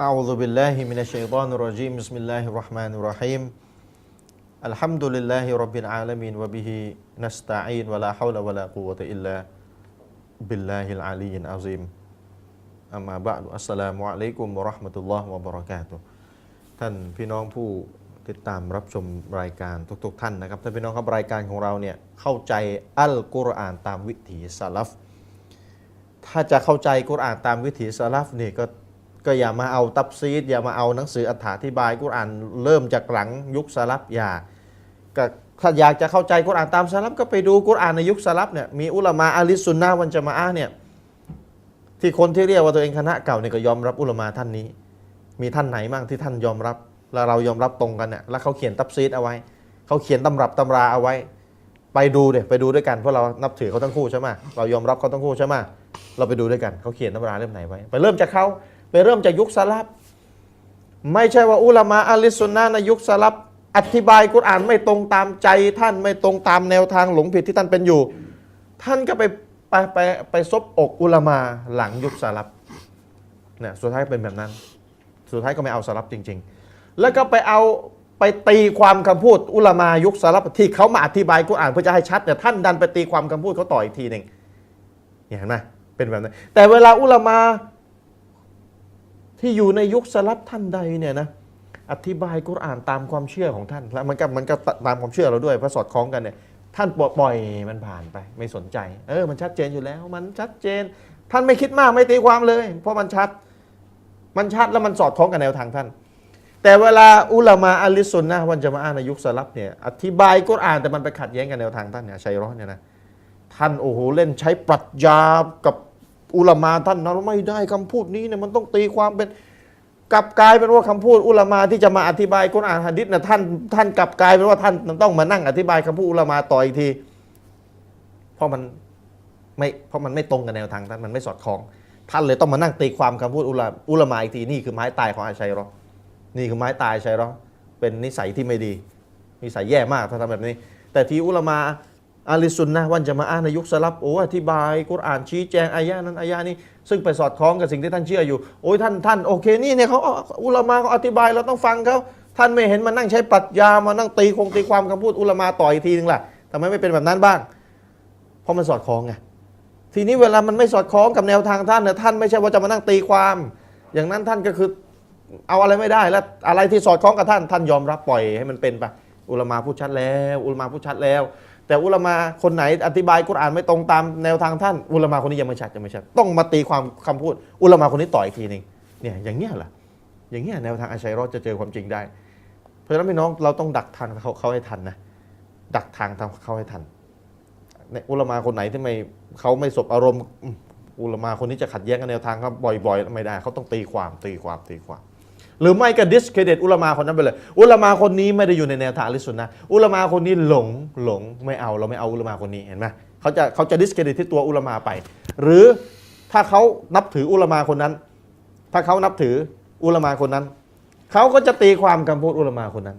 أعوذ بالله من الشيطان الرجيم بسم الله الرحمن الرحيم الحمد لله رب العالمين وبه نستعين ولا حول ولا قوة إلا بالله العلي العظيم أما بعد السلام عليكم ورحمة الله وبركاته ท่านพี่น้องผู้ติดตามรับชมรายการทุกๆ ท่านนะครับท่านพี่น้องครับรายการของเราเนี่ยเข้าใจอัลกุรอานตามวิถีสลัฟ ถ้าจะเข้าใจกุรอานตามวิถีสลัฟนี่ก็ ก็อย่ามาเอาตับซีดอย่ามาเอาหนังสืออธิบายกุรอานเริ่มจากหลังยุคสลัฟอย่าก็ถ้าอยากจะเข้าใจกุรอานตามสลัฟก็ไปดูกุรอานในยุคสลัฟเนี่ยมีอุลามะอาลิสซุนนะวันจามะอะเนี่ยที่คนที่เรียกว่าตัวเองคณะเก่าเนี่ยก็ยอมรับอุลามะท่านนี้ มีท่านไหนบ้างที่ท่านยอมรับ แล้วเรายอมรับตรงกันเนี่ยแล้วเขาเขียนตับซีดเอาไว้เขาเขียนตำรับตำราเอาไว้ ไปดูเดี๋ยไปดูด้วยกันเพราะเรานับถือเขาทั้งคู่ใช่ไหมเรายอมรับเขาทั้งคู่ใช่ไหมเราไปดูด้วยกันเขาเขียนตำราเล่มไหนไว้ ไปเริ่มจากเขา ไปเริ่มจากยุคสลับ ไม่ใช่ว่าอุลามะอัลลิสซุนนะในยุคสลับ อธิบายกุรอานไม่ตรงตามใจท่านไม่ตรงตามแนวทางหลงผิดที่ท่านเป็นอยู่ ท่านก็ไปไปไปไปซบอกอุลามาหลังยุคสลับเนี่ยสุดท้ายเป็นแบบนั้น สุดท้ายก็ไม่เอาสลับจริง ๆ แล้วก็ไปเอาไปตีความคำพูดอุลามายุคสลับที่เขามาอธิบายกุรอานเพื่อจะให้ชัดแต่ท่านดันไปตีความคำพูดเขาต่ออีกทีหนึ่งเห็นไหมเป็นแบบนั้นแต่เวลาอุลามา ที่อยู่ในยุคสลับท่านใดเนี่ยนะอธิบายกุรอานตามความเชื่อของท่านแล้วมันก็มันก็ตามความเชื่อเราด้วยเพราะสอดคล้องกันเนี่ยท่านปล่อยมันผ่านไป ไม่สนใจ เออ มันชัดเจนอยู่แล้ว มันชัดเจน ท่านไม่คิดมากไม่ตีความเลย เพราะมันชัด มันชัดแล้วมันสอดคล้องกับแนวทางท่าน แต่เวลาอุลามาอัลลิสุนนะวันจะมาอ่านในยุคสลับเนี่ยอธิบายกุรอานแต่มันไปขัดแย้งกับแนวทางท่านเนี่ยชัยร้อนเนี่ยนะท่านโอ้โหเล่นใช้ปรัชญากับ อุลามาท่านนะไม่ได้คำพูดนี้เนี่ยมันต้องตีความเป็นกลับกลายเป็นว่าคำพูดอุลามาที่จะมาอธิบายกุรอานฮะดิษนะท่านท่านกลับกลายเป็นว่าท่านต้องมานั่งอธิบายคำพูดอุลามาต่ออีกที เพราะมันไม่เพราะมันไม่ตรงกับแนวทางท่านมันไม่สอดคล้อง ท่านเลยต้องมานั่งตีความคำพูดอุลาอุลามาอีกทีนี่คือไม้ตายของอาชัยรอนี่คือไม้ตายใช่หรอเป็นนิสัยที่ไม่ดีนิสัยแย่มากถ้าทำแบบนี้ แต่ที่อุลามา อาลิสุนนะวันจะมาอ่านในยุคสลับโอ้อธิบายกุรอานชี้แจงอายะนั้นอายะนี้ ซึ่งไปสอดคล้องกับสิ่งที่ท่านเชื่ออยู่ โอ้ยท่านท่านโอเคนี่เนี่ยเขาอุลามาเขาอธิบายเราต้องฟังเขาท่านไม่เห็นมานั่งใช้ปรัชญามานั่งตีคงตีความคำพูดอุลามาต่ออีกทีนึงล่ะทำไมไม่เป็นแบบนั้นบ้าง เพราะมันสอดคล้องไงทีนี้เวลามันไม่สอดคล้องกับแนวทางท่านเนี่ยท่านไม่ใช่ว่าจะมานั่งตีความ อย่างนั้นท่านก็คือเอาอะไรไม่ได้แล้วอะไรที่สอดคล้องกับท่าน ท่านยอมรับปล่อยให้มันเป็นไปอุลามาพูดชัดแล้ว อุลามาพูดชัดแล้ว แต่อุลามาคนไหนอธิบายกุรอานไม่ตรงตามแนวทางท่าน อุลามาคนนี้ยังไม่ชัดยังไม่ชัดต้องมาตีความคำพูด อุลามาคนนี้ต่ออีกทีหนึ่งเนี่ยอย่างเงี้ยล่ะอย่างเงี้ยแนวทางอาชัยรอดจะเจอความจริงได้ เพราะฉะนั้นพี่น้องเราต้องดักทางเขาเขาให้ทันนะดักทางทางเขาให้ทันเนี่ยอุลามาคนไหนที่ไม่เขาไม่สบอารมณ์อุลามาคนนี้จะขัดแย้งกับแนวทางเขาบ่อย ๆ ไม่ได้เขาต้องตีความตีความตีความ หรือไม่ก็ดิสเครดิตอุลมาคนนั้นไปเลย อุลมาคนนี้ไม่ได้อยู่ในแนวทางลิสุนนะอุลมาคนนี้หลงหลงไม่เอาเราไม่เอาอุลมาคนนี้เห็นไหมเขาจะเขาจะดิสเครดิตที่ตัวอุลมาไป หรือถ้าเขานับถืออุลมาคนนั้น ถ้าเขานับถืออุลมาคนนั้นเขาก็จะตีความคำพูดอุลมาคนนั้น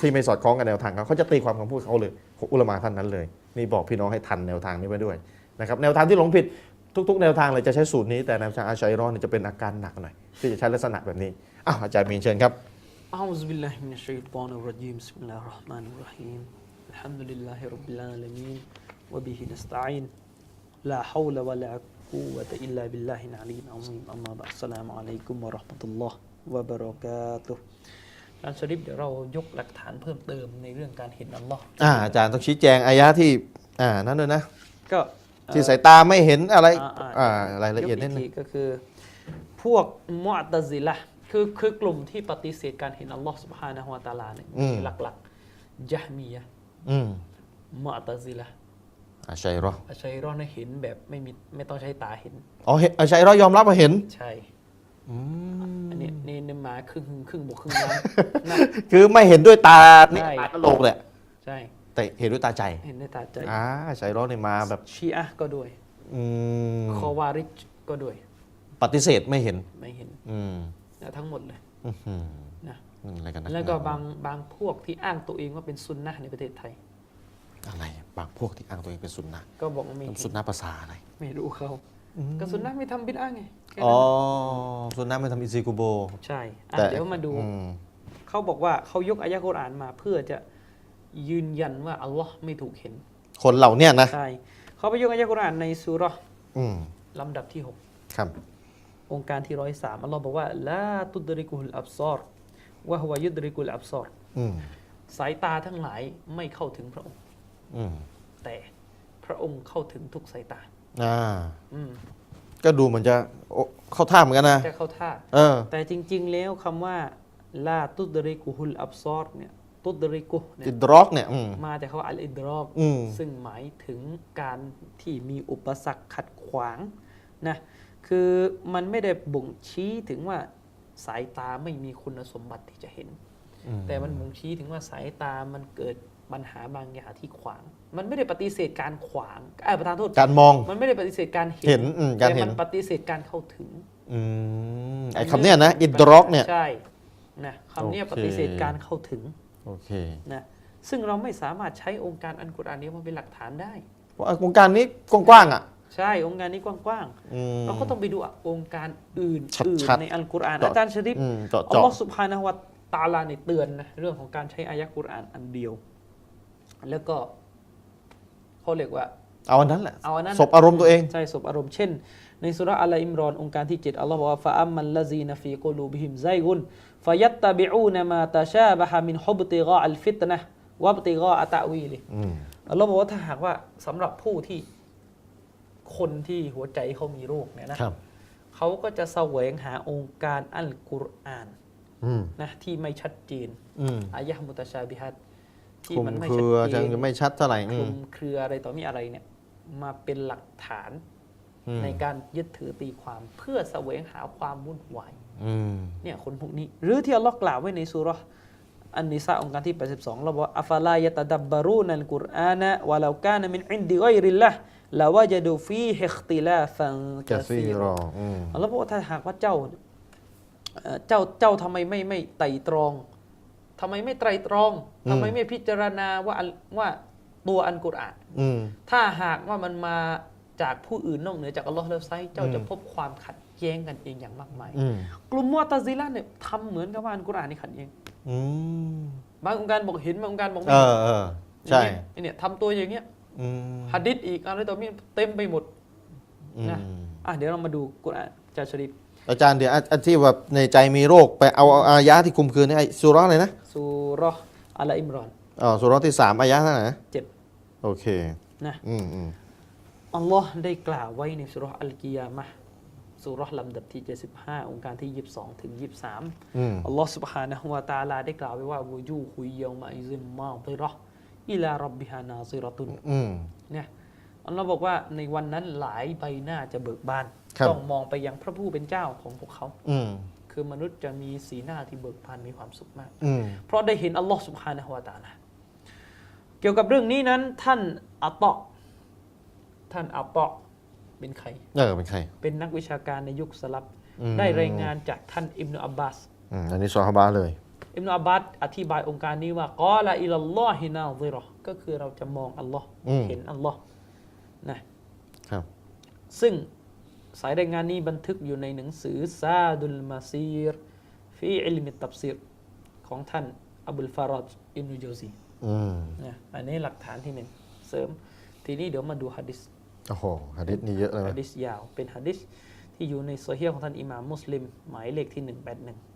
ที่ไม่สอดคล้องกับแนวทางเขาเขาจะตีความคำพูดเขาเลยอุลมาท่านนั้นเลย นี่บอกพี่น้องให้ทันแนวทางนี้ไว้ด้วยนะครับแนวทางที่หลงผิดทุก ๆ แนวทางเลยจะใช้สูตรนี้แต่แนวทางอาชัยรอนจะเป็นอาการหนักหน่อยที่จะใช้ลักษณะแบบนี้ อ้าวอาจารย์มีนเชิญครับ أعوذ بالله من الشيطان الرجيم بسم الله الرحمن الرحيم الحمد لله رب العالمين وبه نستعين لا حول ولا قوة إلا بالله العلي العظيم أما بعد السلام عليكم ورحمة الله وبركاته อาจารย์ชริปเดี๋ยวเรายกหลักฐานเพิ่มเติมในเรื่องการเห็นอัลลอฮฺอ่าอาจารย์ต้องชี้แจงอายะที่อ่านั่นด้วยนะ ก็เอ่อที่สายตาไม่เห็นอะไรอ่าอ่ารายละเอียดนิดนึง กทีก็คือ พวกมอตะซิละห์ คือคือกลุ่มที่ปฏิเสธการเห็นอัลลอฮ์สุบฮานะฮุวาตาลาเนี่ยอืม หลักๆยะฮมียะห์อืมมตะซิละอาชัยรอห์อัชัยรอห์เนี่ยเห็นแบบไม่มีไม่ต้องใช้ตาเห็นอ๋ออาชัยรอห์ยอมรับว่าเห็นใช่อันนี้นี่นมาครึ่งครึ่งบวกครึ่งน้ำคือไม่เห็นด้วยตานี่ใตากโลกเลยใช่ แต่เห็นด้วยตาใจเห็นในตาใจอ่าอชัยรอห์นมาแบบชีอะก็ด้วย อืมคอวาริจก็ด้วย ปฏิเสธไม่เห็น ไม่เห็น อืม นะทั้งหมดเลยอื้อหือนะอืมอะไรกันนะแล้วก็บางบางพวกที่อ้างตัวเองว่าเป็นซุนนะห์ในประเทศไทย อะไร บางพวกที่อ้างตัวเองเป็นสุนนะก็บอกว่าไม่เห็นสุนนะภาษาอะไร ไม่รู้เขากระสุนนะไม่ทำบิดอะห์ไงแค่อ๋อนั้นส่วนน้ำไม่ทำอิซีกูโบ ใช่อะแต่เดี๋ยวมาดูอืมเขาบอกว่าเขายกอายะห์กุรอานมาเพื่อจะยืนยันว่าอัลลอฮ์ไม่ถูกเห็น คนเหล่าเนี้ยนะใช่เขาไปยกอายะห์กุรอานในสุเราะห์อืมลำดับที่หกครับ องค์การที่ร้อยสามอัลลอฮ์บอกว่าลาตุดริกุลอับซอรวะฮุวะยุดริกุลอับซอรอืมสายตาทั้งหลายไม่เข้าถึงพระองค์อืมแต่พระองค์เข้าถึงทุกสายตาอ่าอืมก็ดูเหมือนจะโอ้เข้าท่าเหมือนกันนะจะเข้าท่าเออแต่จริง ๆ แล้วคำว่าลาตุดริกุฮุลอับซอรเนี่ยตุดริกุเนี่อิยดรอกเนี่ยอืมมาจากคำว่าอัลอิดรอกอืมซึ่งหมายถึงการที่มีอุปสรรคขัดขวางนะ คือมันไม่ได้บ่งชี้ถึงว่าสายตาไม่มีคุณสมบัติที่จะเห็นอืมแต่มันบ่งชี้ถึงว่าสายตามันเกิดปัญหาบางอย่างที่ขวาง มันไม่ได้ปฏิเสธการขวางเอ่อประธานโทษการมอง มันไม่ได้ปฏิเสธการเห็นอืมการแต่เห็มันนปฏิเสธการเข้าถึงอืมไอ้คำเนี้ยนะอิดรอกเนี่ยใช่นะคำเนี้ยโอเคปฏิเสธการเข้าถึงโอเคนะซึ่งเราไม่สามารถใช้องค์การอันกุรอานนี้มาเป็นหลักฐานได้เพราะวงการนี้กว้างๆอะ ใช่องค์การนี้กว้างอืม ๆเราก็ต้องไปดูอะองค์การอื่นชัดๆๆในอัลกุรอานเจาะอาจารย์ชริปอืมเจาะอัลเจาะลอฮ์สุบฮานะฮูวะตะอาลาในยเตือนนะเรื่องของการใช้อายะกุรอานอันเดียว แล้วก็เขาเรียกว่า เอาอันนั้นแหละเอาอันนั้น สบอารมณ์ตัวเอง ใช่สบอารมณ์เช่น ในสุราะห์อัลอิมรอนองค์การที่ 7 อัลลอฮ์บอกว่าฟะอัมมัลลซีนฟีกุลูบิฮิมไซกุนฟะยัตตะบิอูนมาตะชาบะฮะมินฮุบติกาอัลฟิตนะห์วะบติกาอะตะวีลิ อืม อัลลอฮ์บอกว่าถ้าหากว่าสำหรับผู้ที่ คนที่หัวใจเขามีโรคเนี่ยนะครับ เขาก็จะแสวงหาองค์การอัลกุรอานอืมนะที่ไม่ชัดเจนอืมอายะห์มุตะชาบิฮัดที่คลุมมันไม่เคชัดรือเจจังนจะไม่ชัดเท่าไหร่คอืลุมมเครืออะไรต่อมีอะไรเนี่ยมาเป็นหลักฐานอืมในการยึดถือตีความเพื่อแสวงหาความวุ่นวาย อืม เนี่ยคนพวกนี้ หรือที่อัลลอฮ์กล่าวไว้ในสุเราะห์อันนิสาองค์การที่ 82เราบอกว่าอัฟลายะตะดับบารูนัลกุรอานะวะลากานะมินอินดิกอยริลละ ลาวะจดูฟีฮิอิคติลาฟันกะกะซีซีรรออืมอัลลอฮ์บอกว่าถ้าหากว่าเจ้าเอ่อเจ้าเจ้าทำไมไม่ไม่ไต่ตรองทำไมไม่ไตรตรองทำไมไม่พิจารณาว่าอัลว่าตัวอันกุรอานอืมถ้าหากว่ามันมาจากผู้อื่นนอกเหนือจากอัลลอฮ์แล้วไซเจ้าจะพบความขัดแย้งกันเองอย่างมากมายอืมกลุ่มมัวตะซิละห์เนี่ยทำเหมือนกับว่าอันกุรอานนี่ขัดแย้งอืมบางองค์การบอกเห็นบางองค์การบอกเอไม่เห็นอเออใช่ไอ้เนี่ยทำตัวอย่างเงี้ยอืม ฮัดดิษอีกอะไรต่อมีเต็มไปหมด อืม นะ อ่ะเดี๋ยวเรามาดูกุรอานจาชริฟ อาจารย์เดี๋ยวอันอันที่แบบในใจมีโรคไปเอาเอาอายะที่คุมคืนนี่ไอ้สุราะห์เลยนะ สุเราะห์อัลอิมรอน อ๋อสุราะห์ที่สามอายะเท่าไหร่นะ เจ็ด โอเค นะ อืมอืม อัลลอฮ์ได้กล่าวไว้ในสุเราะห์อัลกิยามะห์สุเราะห์ลำดับที่ 75 องค์การที่ 22 ถึง 23 อืม อัลลอฮ์ سبحانه และ تعالى ได้กล่าวไว้ว่าวูจูฮุยเยามาอิซิมมาติเราะห์ อิลารับบิฮานาซิรตุนเนี่ยอัลลอฮ์บอกว่าในวันนั้นหลายใบหน้าจะเบิกบาน ต้องมองไปยังพระผู้เป็นเจ้าของพวกเขาอืคือมนุษย์จะมีสีหน้าที่เบิกบานมีความสุขมาก เพราะได้เห็นอัลลอฮ์สุบานะฮวาตานะเกี่ยวกับเรื่องนี้นั้น ท่านอัตตะท่านอัตตะเป็นใครเออเป็นใคร เป็นนักวิชาการในยุคสลับ ได้รายงานจากท่านอิบนุอับบาสอันนี้ซอฮาบะเลย อิบนุอับบาสอธิบายองค์การนี้ว่ากอละอิลลอฮินาซิเราะห์ก็คือเราจะมองอัลลอฮ์อืมเห็นอัลลอฮ์นะครับซึ่งสายรายงานนี้บันทึกอยู่ในหนังสือซาดุลมาซีรฟีอิลมิตับซีรของท่านอับุลฟารอจอิบนุโจซีอืมนะอันนี้หลักฐานที่หนึ่งเสริม ทีนี้เดี๋ยวมาดูฮะดิษโอ้โหหะดิษนี่เยอะเลยฮะดิษยาวเป็นฮะดิษที่อยู่ในโซเฮียของท่านอิหม่ามมุสลิม หมายเลขที่ 181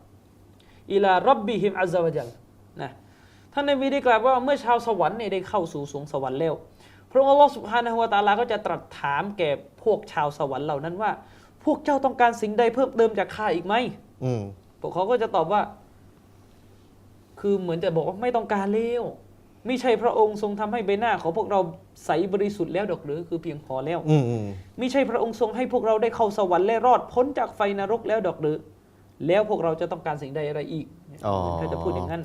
อิลารับบิฮิมอัลซาวะจัลนะท่านนบีได้กล่าวว่าเมื่อชาวสวรรค์เนี่ยได้เข้าสู่สูงสวรรค์แล้วพระองค์อัลลอฮฺสุบฮานะฮุวาตาลาก็จะตรัสถามแก่พวกชาวสวรรค์เหล่านั้นว่า พวกเจ้าต้องการสิ่งใดเพิ่มเติมจากข้าอีกไหมพวกเขาก็จะตอบว่า คือเหมือนจะบอกว่าไม่ต้องการแล้วไม่ใช่พระองค์ทรงทำให้ใบหน้าของพวกเราใสบริสุทธิ์แล้วดอกหรือคือเพียงพอแล้วไม่ใช่พระองค์ทรงให้พวกเราได้เข้าสวรรค์และรอดพ้นจากไฟนรกแล้วดอกหรือ แล้วพวกเราจะต้องการสิ่งใดอะไรอีกอ๋อถ้าจะพูดอย่างนั้น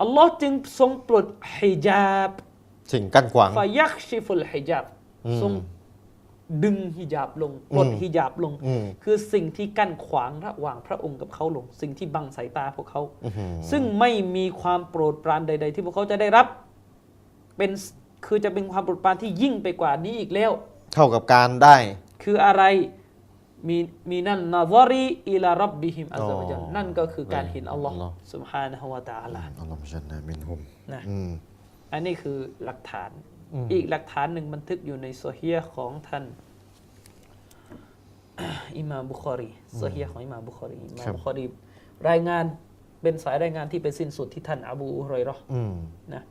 อัลลอฮ์จึงทรงปลดฮิญาบสิ่งกั้นขวางฟายักชิฟุลฮิญาบอืมทรงดึงฮิญาบลงปลดอืมฮิญาบลงอืมคือสิ่งที่กั้นขวางระหว่างพระองค์กับเขาลง สิ่งที่บังสายตาพวกเขาอื้อหือซึ่งไม่มีความโปรดปรานใด ๆ ที่พวกเขาจะได้รับเป็นคือจะเป็นความโปรดปรานที่ยิ่งไปกว่านี้อีกแล้ว เท่ากับการได้ คืออะไร มีมีนั่นนาซารีอิลารับบิฮิมอัลลอฮฺอ๋อนั่นก็คือการเห็นอัลลอฮ์อัลลอฮ์ subhanahu wa ta'ala อัลลอฮฺชันนะมินฮุมนะอืมอันนี้คือหลักฐานอืมอีกหลักฐานหนึ่งบันทึกอยู่ในโซเฮียของท่านอิหม่ามบุคอรีโซเฮียของอิหม่ามบุคอรีอิหม่ามบุคอรีรายงานเป็นสายรายงานที่ไปสิ้นสุดที่ท่านอบูฮุไรเราะห์อืมนะ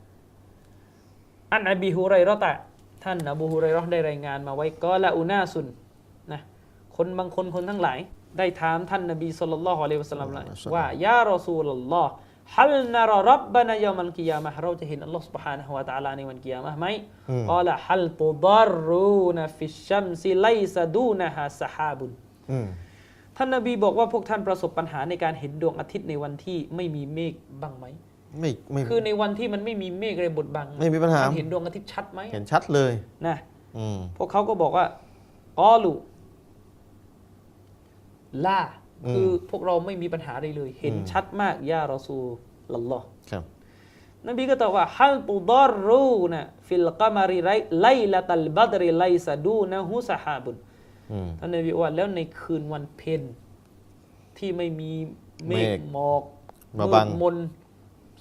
อันอบีฮุไรเราะห์ตะท่านอบูฮุไรเราะห์ได้รายงานมาไว้ก็ละอุนาสุนนะ คนบางคนคนทั้งหลาย ได้ถามท่านนบีสุลต่านละฮ์อะลัยฮิวะสัลลัมว่ายารอซูลลอฮ์ฮัลนารรับบานายามันกิยามะห์เราจะเห็นอัลลอฮ์ سبحانه และ تعالى ในวันกิยามะห์ไหม อืม กล่าวฮัลตุดารรูนฟิชชัมซิไลซะดูนะฮะสฮาบุน อืม ท่านนบีบอกว่าพวกท่านประสบปัญหาในการเห็นดวงอาทิตย์ในวันที่ไม่มีเมฆบ้างไหม ไม่ไม่ คือในวันที่มันไม่มีเมฆอะไรบดบัง ไม่มีปัญหา ท่นเห็นดวงอาทิตย์ชัดไหม เห็นชัดเลย นะ อืม พวกเขาก็บอกว่ากอลู ล่าอืมคือพวกเราไม่มีปัญหาอะไรเลย เห็นอืมชัดมากยารอซูลลอฮ์ครับนบีก็ตอบว่าฮัลตุดารรูนะฟิลกามาริไรไลละตัลบัดริไลซะดูนะฮุสฮาบุนอืมท่านนบีว่าแล้วในคืนวันเพ็ญที่ไม่มีเมฆเมฆหมอกมาบังดมน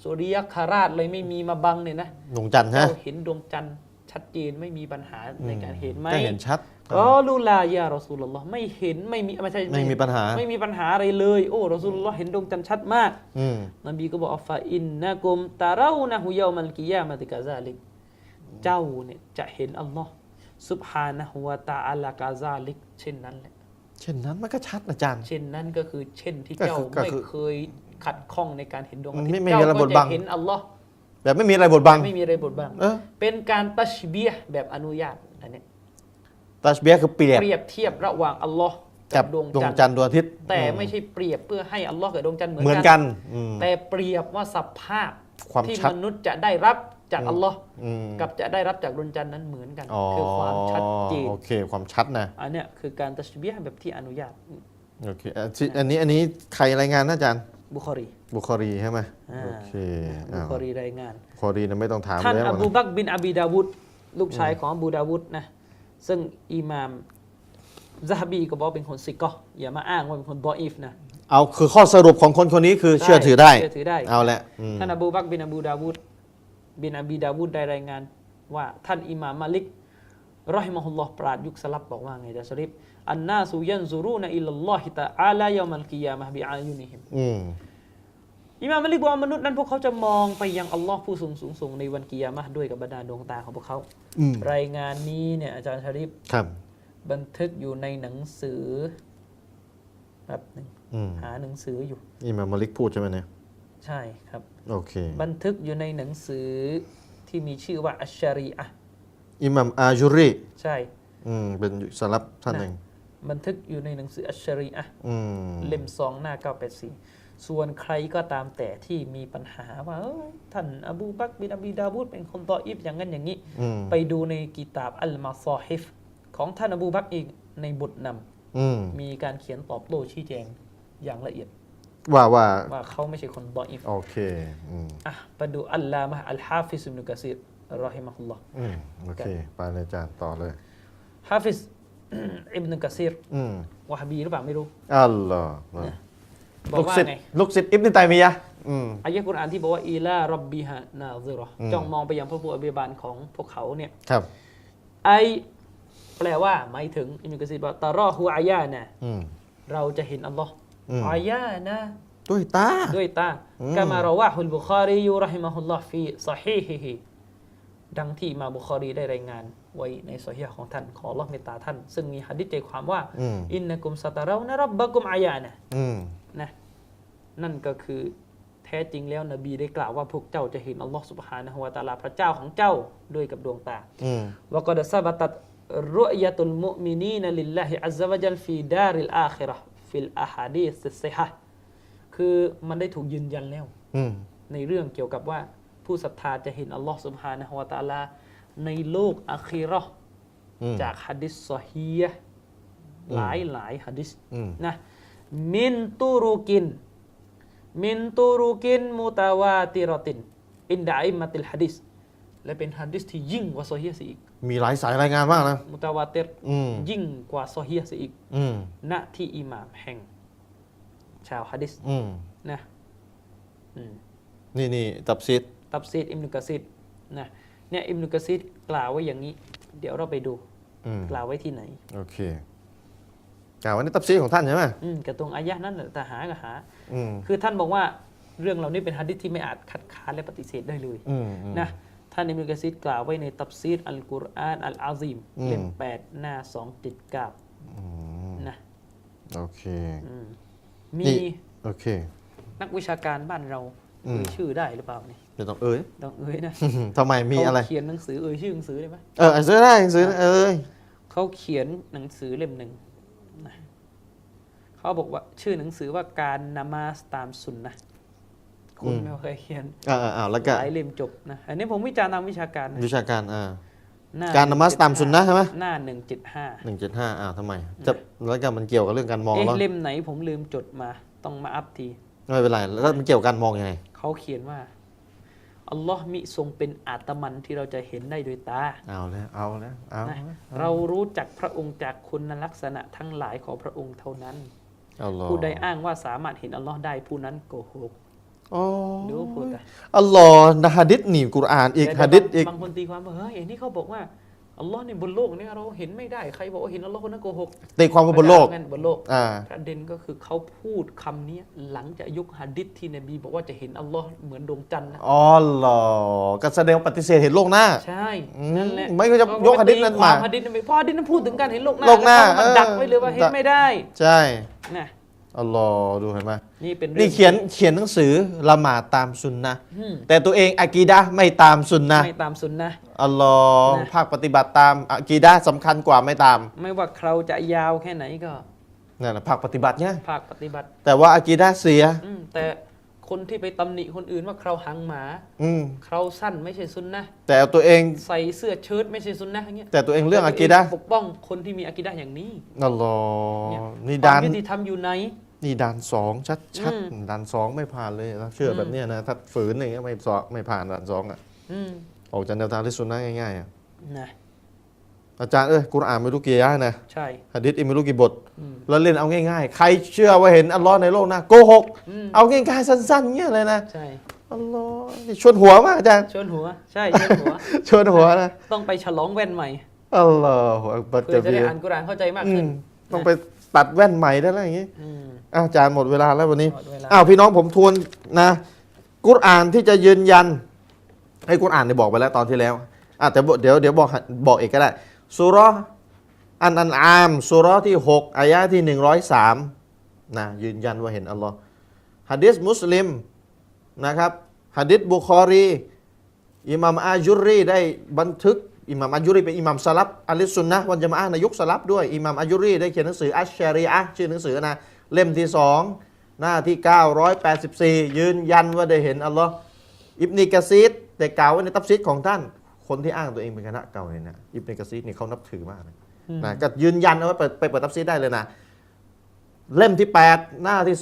สุริยคราชเลยไม่มีมาบังเนี่ยนะดวงจันทร์ฮะเราเห็นดวงจันทร์ชัดเจนไม่มีปัญหาในการเห็นไหมก็เห็นชัด ก็ลูลายารอซูลลอฮ์ไม่เห็นไม่มีไม่ใช่ไม่มีปัญหา ไม่มีปัญหาอะไรเลย โอ้รอซูลลอฮ์เห็นดวงจันทร์ชัดมากอืมนบีก็บอกอัฟฟาอินนะกุมตาเรานะฮุยามัลกิยามะติกาซาลิกเจ้าเนี่ยจะเห็นอัลลอฮ์ซุบฮานะฮุวาตาอัลากาซาลิก เช่นนั้นแหละเช่นนั้นมันก็ชัดอาจารย์ เช่นนั้นก็คือเช่นที่ก็คือเจ้าก็ไม่คือเคยขัดข้องในการเห็นดวงอาทิตไม่ย์ไม่มีเจ้าอะไรบก็ดจะบังเห็นอัลลอฮ์แบบไม่มีอะไรบดบังไม่มีอะไรบดบังเออเป็นการตัชเบียห์แบบอนุญาตอันเนี้ย ตัชเบียห์คือเปรียบเปรียบเทียบระหว่างอัลลอฮ์กักับบดวงดวงจันทร์จันทร์ดวงอาทิตย์ แต่อืไม่ใช่เปรียบเพื่อให้อัลลอฮ์กับดวงจันทร์เหมืเหมือนอนกักันนอืมแต่เปรียบว่าสภาพความที่ชัดมนุษย์จะได้รับจากอัลลอฮ์อืมกับจะได้รับจากดวงจันทร์นั้นเหมือนกันอ๋อคือความชัดเจนโอเค ความชัดนะอันเนี้ยคือการตัชเบียห์แบบที่อนุญาตโอเคอะที่อันนี้อันนี้ใครรายงานนะอาจารย์บุคอรีบุคอรีใช่ไหมอ่าโอเคบุอ้าวคอรีรายงานบุคอรีนะไม่ต้องถามท่านแล้วอบูนะบักรบินอบีดาวุดลูกชายของอบูดาวุดนะ ซึ่งอิหม่ามซะฮบีก็บอกเป็นคนซิกก็อย่ามาอ้างว่าเป็นคนดออีฟนะเอาคือข้อสรุปของคนคนนี้คือเชื่อถือได้เชื่อถือได้เอาละอืมท่านอบูบักรบินอบูดาวุดบินอบีดาวุดได้รายงานว่าท่านอิหม่ามมาลิกรอฮิมะฮุลลอฮ์ปราดยุคสลับบอกว่าไงดาสริบอันนาสุยันซูรูนอิลลัลลอฮิตะอาลายามัลกิยามะฮ์บิอายุนิฮิม อืมอิหม่ามมาลิกบอกว่ามนุษย์นั้นพวกเขาจะมองไปยังอัลลอฮ์ผู้สูงสูงสูงในวันกิยามะห์ด้วยกับบรรดาดวงตาของพวกเขา อืมรายงานนี้เนี่ยอาจารย์ชาริฟครับ บันทึกอยู่ในหนังสือแบบหนึ่งอืมหาหนังสืออยู่ อิหมามมาลิกพูดใช่ไหมเนี่ยใช่ครับ โอเคบันทึกอยู่ในหนังสือที่มีชื่อว่าอัชชารีอะห์อิหมามอาจุรีใช่ อืมเป็นสลับท่านหนึ่งบันทึกอยู่ในหนังสืออัชชารีอะห์อืมเล่มสองหน้า 984 ส่วนใครก็ตามแต่ที่มีปัญหาว่าเอ้ยท่านอบูบักรบินอบีดาวูดเป็นคนตออิฟอย่างนั้นอย่างนี้อืมไปดูในกิตาบอัลมาซอฮิฟของท่านอบูบักรอีกในบทนำอืมมีการเขียนตอบโต้ชี้แจงอย่างละเอียด ว่าว่าว่าเขาไม่ใช่คนดออิฟโอเคอืมอะไปดูอัลลามะห์อัลฮาฟิซอิบนุกะซีรรอฮิมะฮุลลอฮ์อืมโอเคไปเลยอาจารย์ต่อเลยฮาฟิซอิบนุกะซีรอืมวะฮาบีหรือเปล่าไม่รู้อัลลอฮ์ บอกลูกว่าศิษย์ไงลูกศิษย์อิบนุตัยมียะห์อืม อายะกุรอานที่บอกว่าอีลารับบิฮะนาซิเราะห์อืม จ้องมองไปยังพระผู้อภิบาลของพวกเขาเนี่ย ครับ ไอแปลว่าหมายถึงอิบนุกะซีรบอกตารอฮูอายานะอืม เราจะเห็นอัลลอฮ์อืม อายานะด้วยตา ด้วยตาอืม กามาราวะฮุลบุคารียูรอฮิมะฮุลลอฮ์ฟีซอฮีฮิฮิดังที่อิมาบุคารีได้รายงาน ไว้ในซอฮีฮ์ของท่าน ขออัลลอฮ์เมตตาท่าน ซึ่งมีหะดิษใจความว่าอืมอินนะกุมสตาเรานะรับบะกุมอายานะอืมนะนั่นก็คือแท้ท้จริงแล้วนบีได้กล่าวว่าพวกเจ้าจะเห็นอัลลอฮ์สุบฮานะฮูวะตะอาลาพระเจ้าของเจ้าด้วยกับดวงตาอืมวกดซาบตัดรุยะตุลมุมินีนลิลลาฮิอัซซะวะจัลฟีดาริลอาคิเราะห์ฟิลอะฮาดีสซิฮะห์คือมันได้ถูกยืนยันแล้วอืมในเรื่องเกี่ยวกับว่าผู้ศรัทธาจะเห็นอัลลอฮ์สุบฮานะฮูวะตะอาลา ในโลกอาคีเราะห์อืมจากฮะดิษซอฮียะห์หลายหลายฮะดิษอืมนะมินตูรุกิน มินตูรุกินมุตาวาติรอติน อินดาอิมัติลฮะดิษและเป็นฮะดิษที่ยิ่งกว่าซอฮียะห์ซะอีก มีหลายสายรายงานมากนะ มุตาวาติรอืมยิ่งกว่าซอฮียะห์ซะอีกอืมณที่อิหม่ามแห่ง ชาวฮะดิษอืมนะอืมนี่นี่ตับซิดตับซีดอิมนุกะซีดนะ เนี่ยอิมนุกะซีดกล่าวไว้อย่างนี้ เดี๋ยวเราไปดู อืมกล่าวไว้ที่ไหน โอเคกล่าวว่านี่ตับซิดของท่านใช่ไหมอืมกระตรงอายะห์นั้นน่ะแต่หาก็หา อืมคือท่านบอกว่าเรื่องเหล่านี้เป็นฮะดิษที่ไม่อาจคัดค้านและปฏิเสธได้เลยอืมอืม นะท่านอิมนุกะซีดกล่าวไว้ในตับซีดอัลกุรอานอัลอาซีมอืม เล่มแปดหน้าสองติดเก้าอืมนะโอเค อืมนี่มีโอเค นักวิชาการบ้านเราอืม เอ่ยชื่อได้หรือเปล่าเนี่ยเดี๋ยวต้องเอ้ยต้องเอ่ยนะทำไมมีอะไรเขาเขียนหนังสือเอ่ยชื่อหนังสือได้ไหมเออซื้อได้ซื้อได้เอ้ยเขาเขียนหนังสือเล่มหนึ่งนะเขาบอกว่าชื่อหนังสือว่าการนามาสตามสุนนะคุณไม่เคยเขียนอ่าอ่าแล้วก็หลายเล่มจบนะอันนี้ผมวิจารณ์ตามวิชาการนะวิชาการอ่าหน้การนมัสตามสุนนะใช่ไหมหน้าหนึ่งเจ็ดห้าหนึ่งเจ็ดห้าอ่าทำไมจะแล้วก็มันเกี่ยวกับเรื่องการมองเอ๊ะแล้วเล่มไหนผมลืมจดมา ต้องมาอัพที ไม่เป็นไร แล้วมันเกี่ยวกับการมองยังไง เขาเขียนว่าอัลลอฮ์มิทรงเป็นอาตมันที่เราจะเห็นได้โดยตา เอาแล้วเอาแล้วเอานะแล้วเรารู้จักพระองค์จากคุณลักษณะทั้งหลายของพระองค์เท่านั้นเอาลอผู้ใดอ้างว่าสามารถเห็นอัลลอฮ์ได้ผู้นั้นโกหกโอ้ดูพูดอะอัลลอฮ์นะฮะดิษนี่กุรอานอีกแต่ฮะดิษอีก บางคนตีความว่าเฮ้ยอันนี้เขาบอกว่า อัลลอฮ์เนี่ยบนโลกเนี่ยเราเห็นไม่ได้ใครบอกว่าเห็นอัลลอฮ์คนนั้นโกหกตีความว่าบนโลกงั้นบนโลกอ่าประเด็นก็คือเขาพูดคำนี้หลังจากยุคฮะดิษที่นบีบอกว่าจะเห็นอัลลอฮ์เหมือนดวงจันทร์นะอ๋อเหรอก็แสดงว่าปฏิเสธเห็นโลกหน้า ใช่อืมนั่นแหละไม่ก็จะยกหะดีษนั้นมาตีควฮะดิษนั้นไปเพราะฮะดิษนั้นพูดถึงการเห็นโลกหน้าโลกหน้าแวเขมาดักไว้เลยว่าเออเห็นไม่ได้ ใช่นะ อัลลอฮ์ดูเห็นไหมนี่เป็นนี่เขียนเขียนหนังสือละหมาดตามสุนนะอืมแต่ตัวเองอากีดะห์ไม่ตามสุนนะไม่ตามสุนนะอัลลอฮ์นะภาคปฏิบัติตามอากีดะห์สำคัญกว่าไม่ตาม ไม่ว่าเราจะยาวแค่ไหนก็นั่นแหละภาคปฏิบัติเนี่ยภาคปฏิบัติ แต่ว่าอากีดะห์เสียอืมแต่คนที่ไปตำหนิคนอื่นว่าเราหังหมาอืมเราสั้นไม่ใช่ซุนนะแต่ตัวเองใส่เสื้อเชิ้ตไม่ใช่ซุนนะอย่างเงี้ยแต่ตัวเองเรื่องอากีดะห์ปกป้องคนที่มีอากีดะห์อย่างนี้อัลลอเนี่ยฮ์นี่ควาดามนยุติธรรมอยู่ไหน นี่ด่านสองชัดชัดอืมด่านสองไม่ผ่านเลยนะเชื่ออมแบบเนี้ยนะถ้าฝืนอย่างเงี้ยไม่สอบไม่ผ่านด่านสองอะอืมออกจากแนวทางที่สุนนะง่ายๆอะนะอาจารย์เอ้ยกุรอานไม่รู้กี่อายะห์นะใช่หะดิษอีกไม่รู้กี่บทอืมแล้วเล่นเอาง่ายๆ ใครเชื่อว่าเห็นอัลลอฮ์ในโลกหนะโกหกอืมเอาง่ายๆสั้นๆเงี้ยเลยนะใช่อัลลอฮ์นี่ชวนหัวมากอาจารย์ชวนหัว ใช่ชวนหัวชวนหัวนะต้องไปฉลองแว่นใหม่อัลลอฮฺอักบัรเพื่จะอจะเบีได้ยอ่านกุรอานเข้าใจมากอืขึ้นมต้องไป ตัดแว่นใหม่ได้แล้วอย่างงี้อืมอ้าวอาจารย์หมดเวลาแล้ววันนี้หมดเวลา อ้าวพี่น้องผมทวนนะกุรอานที่จะยืนยัน ให้กุรอานเนี่ยบอกไปแล้วตอนที่แล้วอะแต่เดี๋ยวเดี๋ยวบอกบอกเอกก็ได้สุเราะห์อันอันอามสุเราะห์ที่ 6อายะที่ 103นะยืนยันว่าเห็นอัลลอฮ์ฮะดิษมุสลิมนะครับฮะดิษบุคอรี อิหมัมอาจุรีได้บันทึก อิหมัมอาจุรีเป็นอิหมัมสลับอัลลิสซุนนะห์วันจะมาอะห์ในยุคสลับด้วยอิหมัมอาจุรีได้เขียนหนังสืออัชชารีอะห์ชื่อหนังสือนะเล่มที่สองหน้าที่ 984 ยืนยันว่าได้เห็นอัลลอฮ์อิบนิกะซีดแต่กล่าวไว้ในตัฟซีดของท่าน คนที่อ้างตัวเองเป็นคณะเก่าเนี่ยนะอิบนิกะซีดนี่เขานับถือมากนะนะก็ยืนยันเอาไว้เปิดไปเปิดตัฟซีดได้เลยนะ เล่มที่ 8 หน้าที่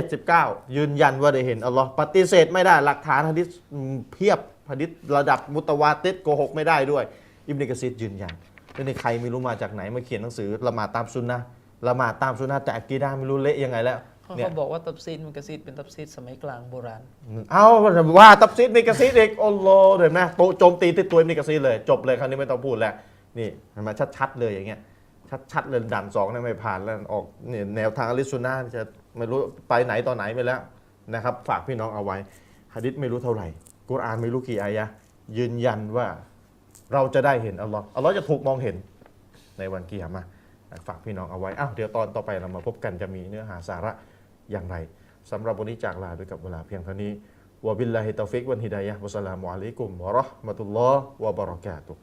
279 ยืนยันว่าได้เห็นอัลลอฮ์ปฏิเสธไม่ได้หลักฐานฮะดิษอืมเพียบ ฮะดิษระดับมุตวาติดโกหกไม่ได้ด้วย อิบนิกะซีดยืนยันแล้วในใครไม่รู้มาจากไหนมาเขียนหนังสือละหมาดตามซุนนะห์ละหมาดตามซุนนะห์แต่อากีดาไม่รู้เละยังไงแล้วเขาเนี่ยบอกว่าตับซีดมันกระซีดเป็นตับซีดสมัยกลางโบราณ เอาว่าตับซีดนิกาซีดอีกโอ้โหเดี๋ยวนะโตโจมตีที่ตัวนิกาซีดเลย จบเลยคราวนี้ไม่ต้องพูดแล้วนี่เห็นไหมชัดๆเลยอย่างเงี้ยชัดๆเลยด่านสองเนี่ยไม่ผ่านแล้วออกเนี่ยแนวทางอลิสุนนะจะไม่รู้ไปไหนต่อไหนไปแล้วนะครับ ฝากพี่น้องเอาไว้ฮะดิษไม่รู้เท่าไหร่ กุรอานไม่รู้กี่อายะยืนยันว่าเราจะได้เห็นอัลลอฮ์อัลลอฮ์จะถูกมองเห็นในวันกิยามะฝากพี่น้องเอาไว้อ้าวเดี๋ยวตอนต่อไปเรามาพบกันจะมีเนื้อหาสาระอย่างไรสำหรับวันนี้จากลาไปกับเวลาเพียงเท่านี้วะบิลลาฮิตาฟิกวันฮิดายะวัสสลามุอะลัยกุมวะเราะห์มะตุลลอฮ์วะบะเราะกาตุฮ์